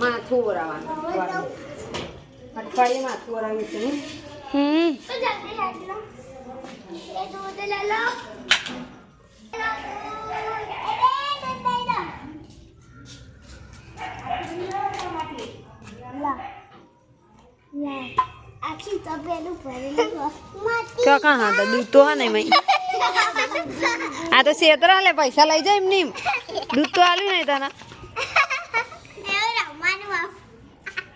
માથું ઓરાવાનું અઠવાડિયે માથું ઓરાવ્યું છે હમ. કાકા હા તો દૂધ તો હા નહીં મય આ તો શેતરા લે પૈસા લઈ જાય એમ. નહીં દૂધ તો આલ્યું નહીં તને.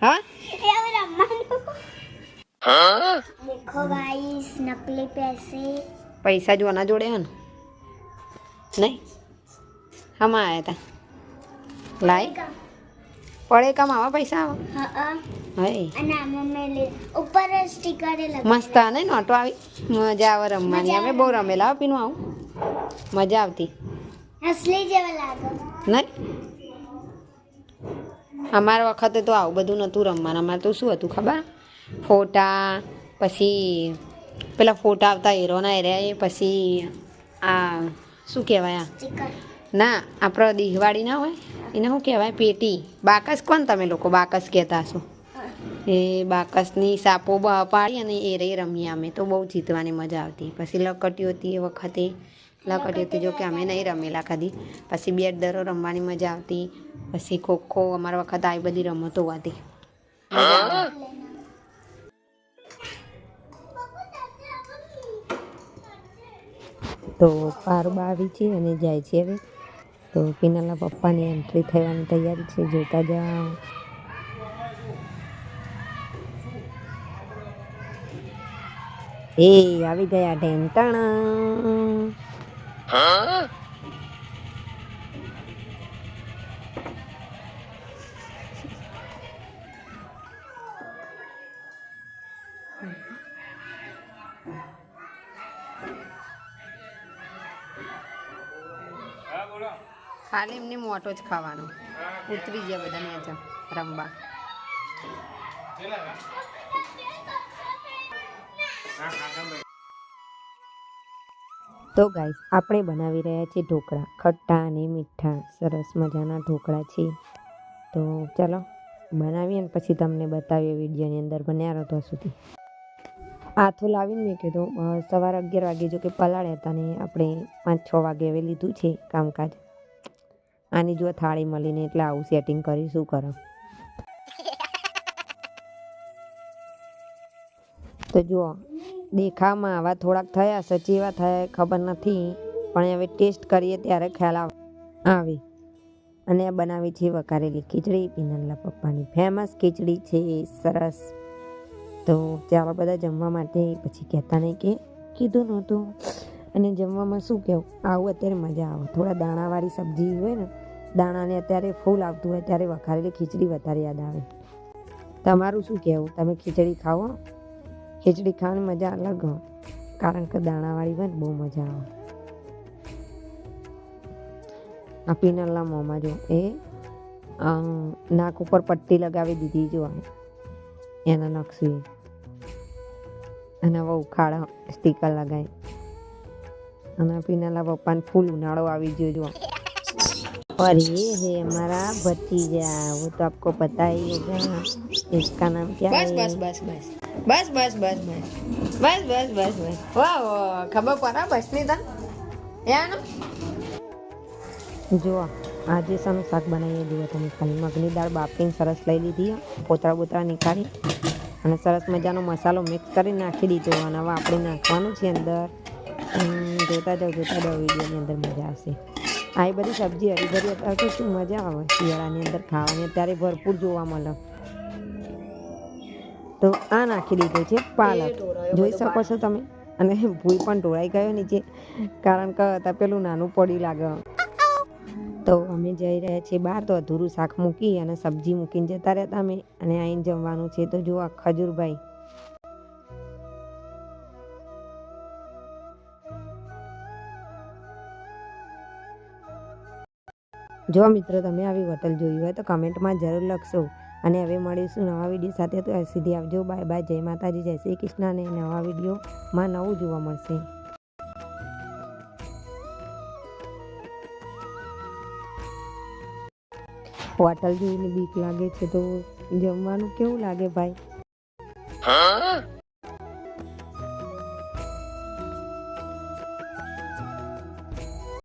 હા? પૈસા જોવાના જોડે હન? નહીં? હમા આયા તા. લાય. પડે કામ આવા પૈસા આવા? ઉપર મસ્ત ને નોટો આવી. મજા આવે રમવાની. અમે બહુ રમેલા પીનું આવું. મજા આવતી. નહીં? અમારા વખતે તો આવું બધું નહોતું રમવાનું. અમારે તો શું હતું ખબર? ફોટા પછી પેલા ફોટા આવતા હીરોના એરિયા પછી આ શું કહેવાય આ? ના આપણો દિહવાળી ના હોય? એને શું કહેવાય? પેટી. બાકસ કોણ તમે લોકો બાકસ કહેતા છો એ બાકસની સાપો પાડી અને એ રહી રમીએ અમે. તો બહુ જીતવાની મજા આવતી. પછી લકટીઓ હતી એ વખતે લકટીઓ હતી જોકે અમે નહીં રમેલા કદી. પછી બેટ દરો રમવાની મજા આવતી. પછી ખોખો અમારા વખત આવી બધી રમતો હતી. તો પારુબા આવી છે અને જાય છે હવે. તો પિનાલા પપ્પાની એન્ટ્રી થવાની તૈયારી છે. જોતા જાઓ. એ આવી ગયા ઢેંટાણા ખાલી એમને મોટો જ ખાવાનો. ઉતરી ગયા બધા ને રમવા. તો ગાઈસ, આપણે બનાવી રહ્યા છીએ ઢોકળા. ખટ્ટા અને મીઠા. સરસ મજાના ઢોકળા છે તો ચાલો, બનાવીએ ને પછી તમને બતાવીએ વિડીયોની અંદર બન્યા રહો સુધી. આથો લાવીને મેં કીધું સવારે અગિયાર વાગે જો કે પલાળ્યા હતા ને, આપણે પાંચ છ વાગે હવે લીધું છે કામકાજ. આની જો થાળી મળીને એટલે આવું સેટિંગ કરી શું કરો? તો જુઓ દેખાવમાં આવા થોડાક થયા સચી એવા થયા ખબર નથી, પણ હવે ટેસ્ટ કરીએ ત્યારે ખ્યાલ આવે અને આ બનાવી છે વઘારેલી ખીચડી પિનલ્લા પપ્પાની ફેમસ ખીચડી છે, સરસ. તો ચાલો બધા જમવા માટે પછી કહેતા નહીં કે કીધું નહોતું. અને જમવામાં શું કહેવું? આવું અત્યારે મજા આવે. થોડા દાણાવાળી સબ્જી હોય ને, દાણાને અત્યારે ફૂલ આવતું હોય ત્યારે વઘારેલી ખીચડી વધારે યાદ આવે. તમારું શું કહેવું? તમે ખીચડી ખાઓ? ખીચડી ખાવાની મજા અલગ હોય કારણ કે દાણાવાળી હોય ને બહુ મજા આવે આ પીનલના મોંમાં જો એ અ, નાક ઉપર પટ્ટી લગાવી દીધી જો એના નકશી અને હવે ઉખાડા સ્ટીકર લગાવી અને પીનાલા પપ્પાને ફૂલ ઉનાળો આવી ગયો જો और ये है हमारा भतीजा वो तो आपको पता ही होगा इसका नाम क्या બસ है બસ બસ બસ બસ બસ બસ બસ. બસ બસ બસ બસ. વાહ ખબર પડે બસની તને? એનું જો આજે સાનું શાક બનાવીએ? જુઓ તમે ખાલી મગની દાળ, બાફીને સરસ લઈ લીધી, પોતરા બોતરા નીકાળી અને સરસ મજાનો મસાલો મિક્સ કરી નાખી દીધો. અને હવે આપણે નાખવાનું છે અંદર. જોતા જાઓ જોતા જાઓ, વિડીયોની અંદર મજા આવશે. આ બધી સબ્જી હરીભરી, અત્યારે શું મજા આવે? શિયાળાની અંદર ખાવાની, અત્યારે ભરપૂર જોવા મળે. તો આ નાખી દીધો છે પાલક. જોઈ શકો છો તમે. અને ભૂઈ પણ ઢોળાઈ ગયો નીચે કારણ કે તપેલું નાનું પડી લાગે. તો અમે જઈ રહ્યા છીએ બહાર તો અધૂરું શાક મૂકી અને સબ્જી મૂકીને જતા રહેતા અમે. અને અહીં જમવાનું છે તો જો આ ખજૂરભાઈ. જો મિત્રો તમે આવી હોટલ જોઈ હોય તો કમેન્ટમાં જરૂર લખશો. અને હવે મળીશું નવા વીડિયો સાથે. તો સીધી આવજો. Bye bye. જય માતાજી. જય શ્રી કૃષ્ણ. અને નવા વિડીયોમાં નવું જોવા મળશે. હોટલ જોઈને બીક લાગે છે. તો જમવાનું કેવું લાગે ભાઈ?